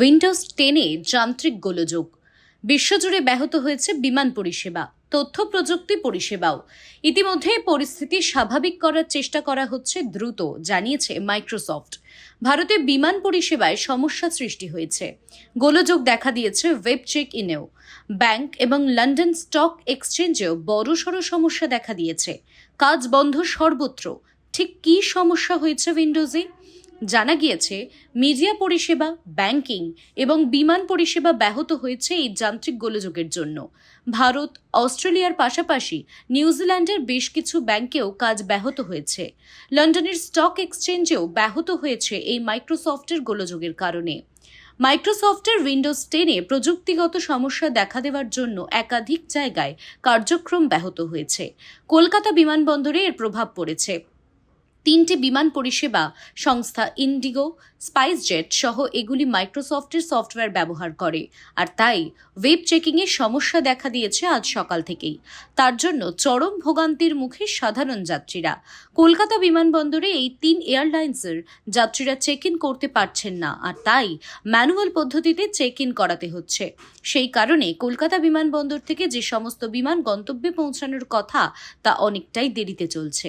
Windows টেনে যান্ত্রিক গোলযোগ। বিশ্বজুড়ে ব্যাহত হয়েছে বিমান পরিষেবা, তথ্য প্রযুক্তি পরিষেবাও। ইতিমধ্যে পরিস্থিতি স্বাভাবিক করার চেষ্টা করা হচ্ছে দ্রুত, জানিয়েছে মাইক্রোসফট ভারতে বিমান পরিষেবায় সমস্যা সৃষ্টি হয়েছে। গোলযোগ দেখা দিয়েছে ওয়েব চেক ইনেও ব্যাংক এবং লন্ডন স্টক এক্সচেঞ্জেও বড়সড় সমস্যা দেখা দিয়েছে। কাজ বন্ধ সর্বত্র। ঠিক কী সমস্যা হয়েছে উইন্ডোজে জানা গিয়েছে, মিডিয়া পরিষেবা, ব্যাংকিং এবং বিমান পরিষেবা ব্যাহত হয়েছে এই যান্ত্রিক গোলযোগের জন্য। ভারত, অস্ট্রেলিয়ার পাশাপাশি নিউজিল্যান্ডের বেশ কিছু ব্যাংকেও কাজ ব্যাহত হয়েছে। লন্ডনের স্টক এক্সচেঞ্জেও ব্যাহত হয়েছে এই মাইক্রোসফটের গোলযোগের কারণে। মাইক্রোসফটের উইন্ডোজ টেনে প্রযুক্তিগত সমস্যা দেখা দেওয়ার জন্য একাধিক জায়গায় কার্যক্রম ব্যাহত হয়েছে। কলকাতা বিমানবন্দরে এর প্রভাব পড়েছে। তিনটি বিমান পরিষেবা সংস্থা ইন্ডিগো স্পাইসজেট সহ এগুলি মাইক্রোসফটের সফটওয়্যার ব্যবহার করে। আর তাই ওয়েব চেকিংয়ের সমস্যা দেখা দিয়েছে আজ সকাল থেকেই। তার জন্য চরম ভোগান্তির মুখে সাধারণ যাত্রীরা। কলকাতা বিমানবন্দরে এই তিন এয়ারলাইন্সের যাত্রীরা চেক ইন করতে পারছেন না। আর তাই ম্যানুয়াল পদ্ধতিতে চেক ইন করাতে হচ্ছে। সেই কারণে কলকাতা বিমানবন্দর থেকে যে সমস্ত বিমান গন্তব্যে পৌঁছানোর কথা তা অনেকটাই দেরিতে চলছে।